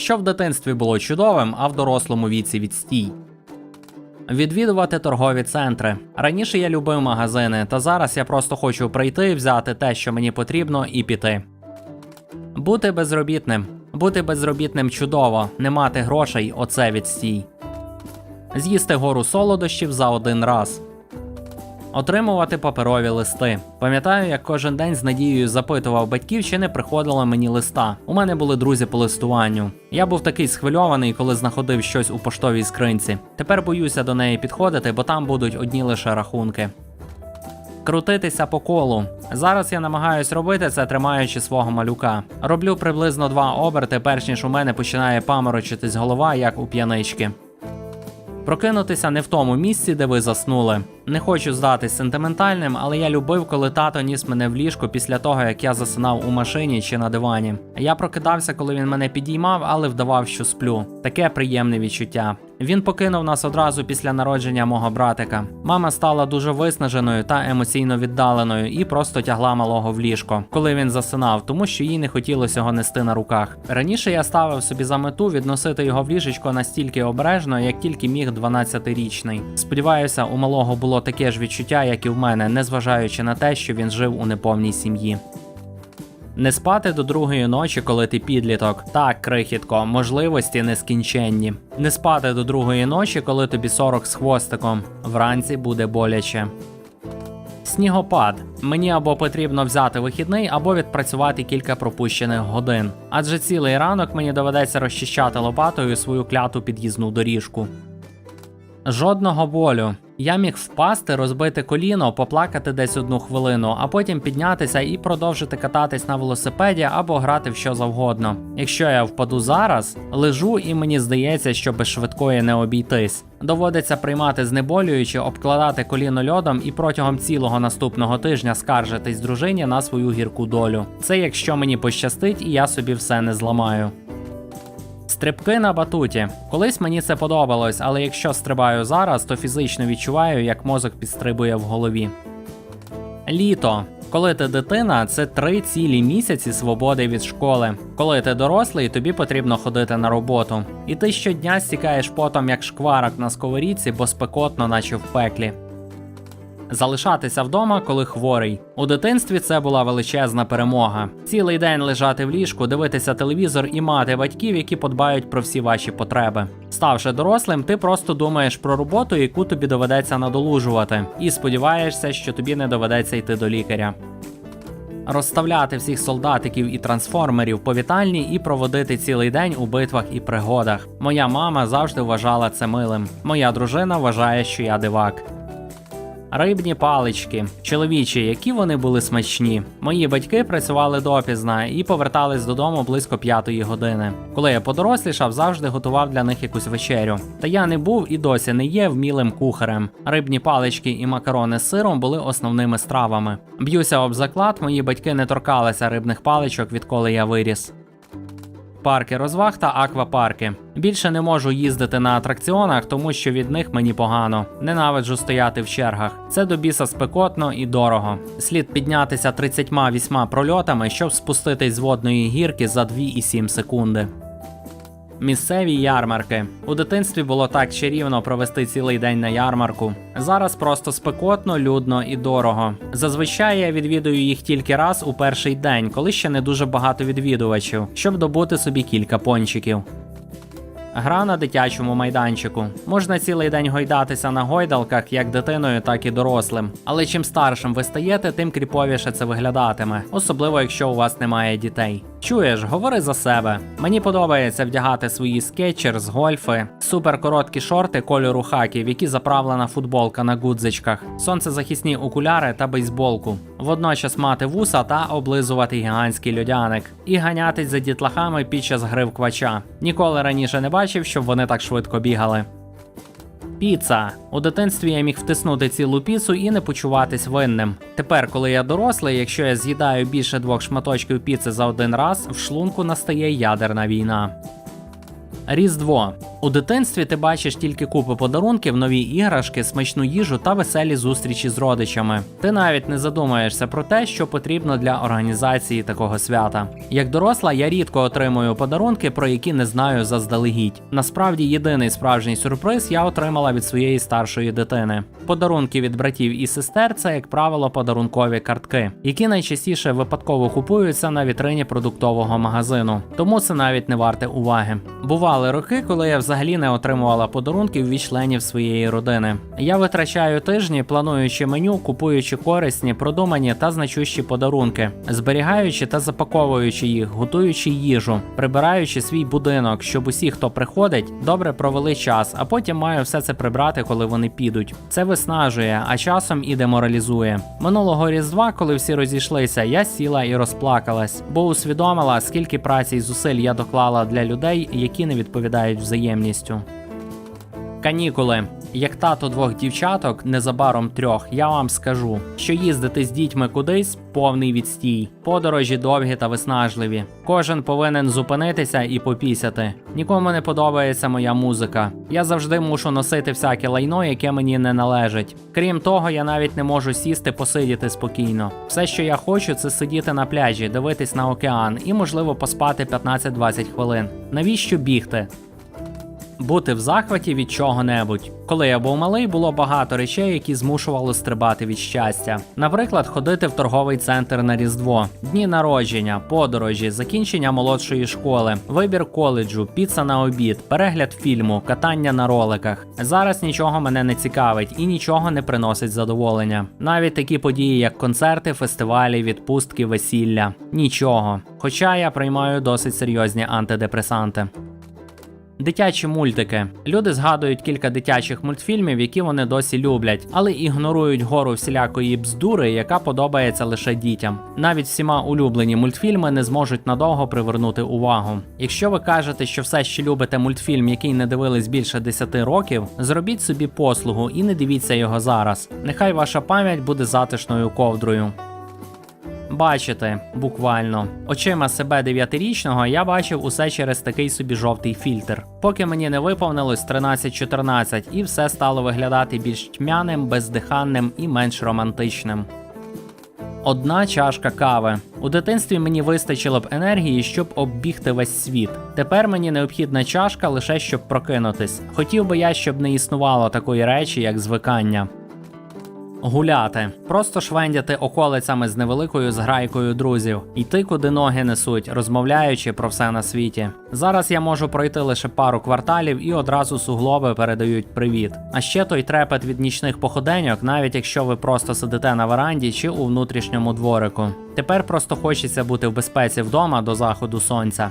що в дитинстві було чудовим, а в дорослому віці відстій. Відвідувати торгові центри. Раніше я любив магазини, та зараз я просто хочу прийти, взяти те, що мені потрібно, і піти. Бути безробітним. Бути безробітним чудово, не мати грошей оце відстій. З'їсти гору солодощів за один раз. Отримувати паперові листи. Пам'ятаю, як кожен день з надією запитував батьків, чи не приходило мені листа. У мене були друзі по листуванню. Я був такий схвильований, коли знаходив щось у поштовій скринці. Тепер боюся до неї підходити, бо там будуть одні лише рахунки. Крутитися по колу. Зараз я намагаюсь робити це, тримаючи свого малюка. Роблю приблизно два оберти, перш ніж у мене починає паморочитись голова, як у п'янички. Прокинутися не в тому місці, де ви заснули. Не хочу здатись сентиментальним, але я любив, коли тато ніс мене в ліжко після того, як я засинав у машині чи на дивані. Я прокидався, коли він мене підіймав, але вдавав, що сплю. Таке приємне відчуття. Він покинув нас одразу після народження мого братика. Мама стала дуже виснаженою та емоційно віддаленою і просто тягла малого в ліжко, коли він засинав, тому що їй не хотілося його нести на руках. Раніше я ставив собі за мету відносити його в ліжечко настільки обережно, як тільки міг 12-річний. Сподіваюся, у малого було таке ж відчуття, як і в мене, незважаючи на те, що він жив у неповній сім'ї. Не спати до другої ночі, коли ти підліток. Так, крихітко, можливості нескінченні. Не спати до другої ночі, коли тобі 40 з хвостиком. Вранці буде боляче. Снігопад. Мені або потрібно взяти вихідний, або відпрацювати кілька пропущених годин. Адже цілий ранок мені доведеться розчищати лопатою свою кляту під'їзну доріжку. Жодного болю. Я міг впасти, розбити коліно, поплакати десь одну хвилину, а потім піднятися і продовжити кататись на велосипеді або грати в що завгодно. Якщо я впаду зараз, лежу і мені здається, що без швидкої не обійтись. Доводиться приймати знеболюючи, обкладати коліно льодом і протягом цілого наступного тижня скаржитись дружині на свою гірку долю. Це якщо мені пощастить і я собі все не зламаю. Стрибки на батуті. Колись мені це подобалось, але якщо стрибаю зараз, то фізично відчуваю, як мозок підстрибує в голові. Літо. Коли ти дитина, це три цілі місяці свободи від школи. Коли ти дорослий, тобі потрібно ходити на роботу. І ти щодня стікаєш потом як шкварок на сковорідці, бо спекотно, наче в пеклі. Залишатися вдома, коли хворий. У дитинстві це була величезна перемога. Цілий день лежати в ліжку, дивитися телевізор і мати батьків, які подбають про всі ваші потреби. Ставши дорослим, ти просто думаєш про роботу, яку тобі доведеться надолужувати, і сподіваєшся, що тобі не доведеться йти до лікаря. Розставляти всіх солдатиків і трансформерів по вітальні і проводити цілий день у битвах і пригодах. Моя мама завжди вважала це милим. Моя дружина вважає, що я дивак. Рибні палички, чоловічі, які вони були смачні. Мої батьки працювали допізна і повертались додому близько п'ятої години. Коли я подорослішав, завжди готував для них якусь вечерю. Та я не був і досі не є вмілим кухарем. Рибні палички і макарони з сиром були основними стравами. Б'юся об заклад, мої батьки не торкалися рибних паличок, відколи я виріс. Парки розваг та аквапарки. Більше не можу їздити на атракціонах, тому що від них мені погано. Ненавиджу стояти в чергах. Це до біса спекотно і дорого. Слід піднятися 38 прольотами, щоб спуститись з водної гірки за 2,7 секунди. Місцеві ярмарки. У дитинстві було так чарівно провести цілий день на ярмарку. Зараз просто спекотно, людно і дорого. Зазвичай я відвідую їх тільки раз у перший день, коли ще не дуже багато відвідувачів, щоб добути собі кілька пончиків. Гра на дитячому майданчику. Можна цілий день гойдатися на гойдалках як дитиною, так і дорослим. Але чим старшим ви стаєте, тим кріповіше це виглядатиме, особливо якщо у вас немає дітей. Чуєш, говори за себе. Мені подобається вдягати свої скетчерс, гольфи, суперкороткі шорти кольору хаків, які заправлена футболка на гудзичках, сонцезахисні окуляри та бейсболку. Водночас мати вуса та облизувати гігантський льодяник і ганятись за дітлахами під час гри в квача. Ніколи раніше не бачив, щоб вони так швидко бігали. Піца. У дитинстві я міг втиснути цілу піцу і не почуватись винним. Тепер, коли я дорослий, якщо я з'їдаю більше двох шматочків піци за один раз, в шлунку настає ядерна війна. Різдво. У дитинстві ти бачиш тільки купи подарунків, нові іграшки, смачну їжу та веселі зустрічі з родичами. Ти навіть не задумаєшся про те, що потрібно для організації такого свята. Як доросла, я рідко отримую подарунки, про які не знаю заздалегідь. Насправді, єдиний справжній сюрприз я отримала від своєї старшої дитини. Подарунки від братів і сестер це, як правило, подарункові картки, які найчастіше випадково купуються на вітрині продуктового магазину. Тому це навіть не варте уваги. Бували роки, коли я взагалі не отримувала подарунків від членів своєї родини. Я витрачаю тижні, плануючи меню, купуючи корисні, продумані та значущі подарунки, зберігаючи та запаковуючи їх, готуючи їжу, прибираючи свій будинок, щоб усі, хто приходить, добре провели час, а потім маю все це прибрати, коли вони підуть. Це виснажує, а часом і деморалізує. Минулого різдва, коли всі розійшлися, я сіла і розплакалась, бо усвідомила, скільки праці і зусиль я доклала для людей, які не відповідають взаємністю. Канікули. Як тато двох дівчаток, незабаром трьох, я вам скажу, що їздити з дітьми кудись повний відстій. Подорожі довгі та виснажливі. Кожен повинен зупинитися і попісяти. Нікому не подобається моя музика. Я завжди мушу носити всяке лайно, яке мені не належить. Крім того, я навіть не можу сісти, посидіти спокійно. Все, що я хочу, це сидіти на пляжі, дивитись на океан і, можливо, поспати 15-20 хвилин. Навіщо бігти? Бути в захваті від чого-небудь. Коли я був малий, було багато речей, які змушували стрибати від щастя. Наприклад, ходити в торговий центр на Різдво, дні народження, подорожі, закінчення молодшої школи, вибір коледжу, піца на обід, перегляд фільму, катання на роликах. Зараз нічого мене не цікавить і нічого не приносить задоволення. Навіть такі події, як концерти, фестивалі, відпустки, весілля. Нічого. Хоча я приймаю досить серйозні антидепресанти. Дитячі мультики. Люди згадують кілька дитячих мультфільмів, які вони досі люблять, але ігнорують гору всілякої бздури, яка подобається лише дітям. Навіть всіма улюблені мультфільми не зможуть надовго привернути увагу. Якщо ви кажете, що все ще любите мультфільм, який не дивились більше 10 років, зробіть собі послугу і не дивіться його зараз. Нехай ваша пам'ять буде затишною ковдрою. Бачити, буквально. Очима себе дев'ятирічного я бачив усе через такий собі жовтий фільтр. Поки мені не виповнилось 13-14 і все стало виглядати більш тьмяним, бездиханним і менш романтичним. Одна чашка кави. У дитинстві мені вистачило б енергії, щоб оббігти весь світ. Тепер мені необхідна чашка лише щоб прокинутись. Хотів би я, щоб не існувало такої речі, як звикання. Гуляти, просто швендяти околицями з невеликою зграйкою друзів, йти куди ноги несуть, розмовляючи про все на світі. Зараз я можу пройти лише пару кварталів і одразу суглоби передають привіт. А ще той трепет від нічних походеньок, навіть якщо ви просто сидите на веранді чи у внутрішньому дворику. Тепер просто хочеться бути в безпеці вдома до заходу сонця.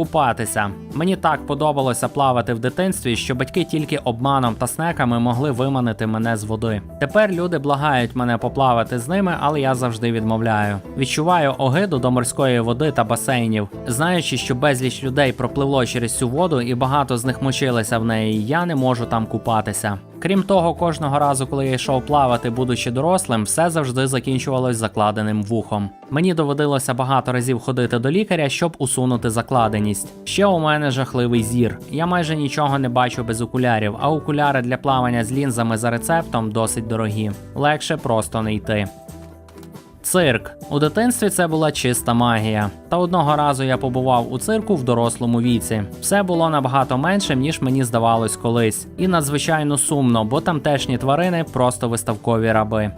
Купатися. Мені так подобалося плавати в дитинстві, що батьки тільки обманом та снеками могли виманити мене з води. Тепер люди благають мене поплавати з ними, але я завжди відмовляю. Відчуваю огиду до морської води та басейнів, знаючи, що безліч людей пропливло через цю воду і багато з них мочилися в неї. Я не можу там купатися. Крім того, кожного разу, коли я йшов плавати, будучи дорослим, все завжди закінчувалось закладеним вухом. Мені доводилося багато разів ходити до лікаря, щоб усунути закладеність. Ще у мене жахливий зір. Я майже нічого не бачу без окулярів, а окуляри для плавання з лінзами за рецептом досить дорогі. Легше просто не йти. Цирк у дитинстві це була чиста магія. Та одного разу я побував у цирку в дорослому віці. Все було набагато менше, ніж мені здавалось колись, і надзвичайно сумно, бо тамтешні тварини просто виставкові раби.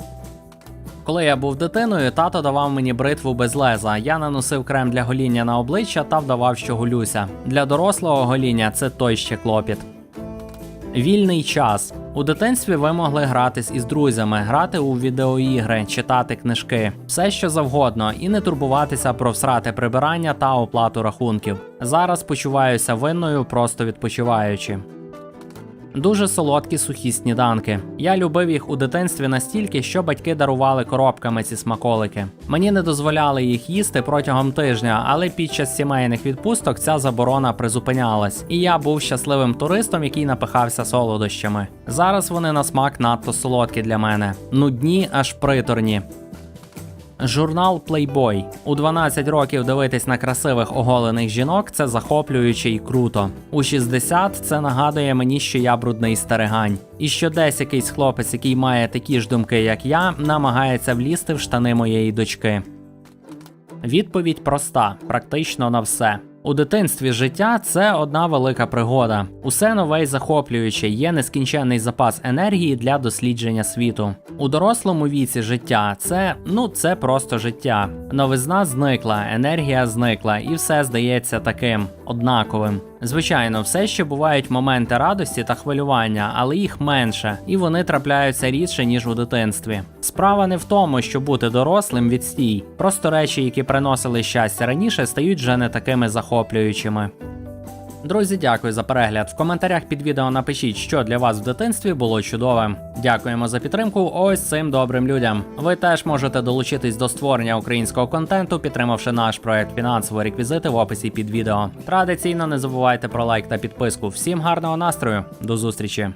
Коли я був дитиною, тато давав мені бритву без леза. Я наносив крем для гоління на обличчя та вдавав, що голюся. Для дорослого гоління це той ще клопіт. Вільний час. У дитинстві ви могли гратись із друзями, грати у відеоігри, читати книжки, все що завгодно, і не турбуватися про всрати прибирання та оплату рахунків. Зараз почуваюся винною, просто відпочиваючи. Дуже солодкі сухі сніданки. Я любив їх у дитинстві настільки, що батьки дарували коробками ці смаколики. Мені не дозволяли їх їсти протягом тижня, але під час сімейних відпусток ця заборона призупинялась, і я був щасливим туристом, який напихався солодощами. Зараз вони на смак надто солодкі для мене. Нудні аж приторні. Журнал Playboy. У 12 років дивитись на красивих оголених жінок це захоплююче і круто. У 60 це нагадує мені, що я брудний старигань. І що десь якийсь хлопець, який має такі ж думки, як я, намагається влізти в штани моєї дочки. Відповідь проста, практично на все. У дитинстві життя це одна велика пригода. Усе нове й захоплююче, є нескінченний запас енергії для дослідження світу. У дорослому віці життя це ну це просто життя. Новизна зникла, енергія зникла, і все здається таким однаковим. Звичайно, все ще бувають моменти радості та хвилювання, але їх менше, і вони трапляються рідше ніж у дитинстві. Справа не в тому, що бути дорослим відстій. Просто речі, які приносили щастя раніше, стають вже не такими захоплюючими. Друзі, дякую за перегляд. В коментарях під відео напишіть, що для вас в дитинстві було чудовим. Дякуємо за підтримку ось цим добрим людям. Ви теж можете долучитись до створення українського контенту, підтримавши наш проект фінансово реквізити в описі під відео. Традиційно не забувайте про лайк та підписку. Всім гарного настрою, до зустрічі!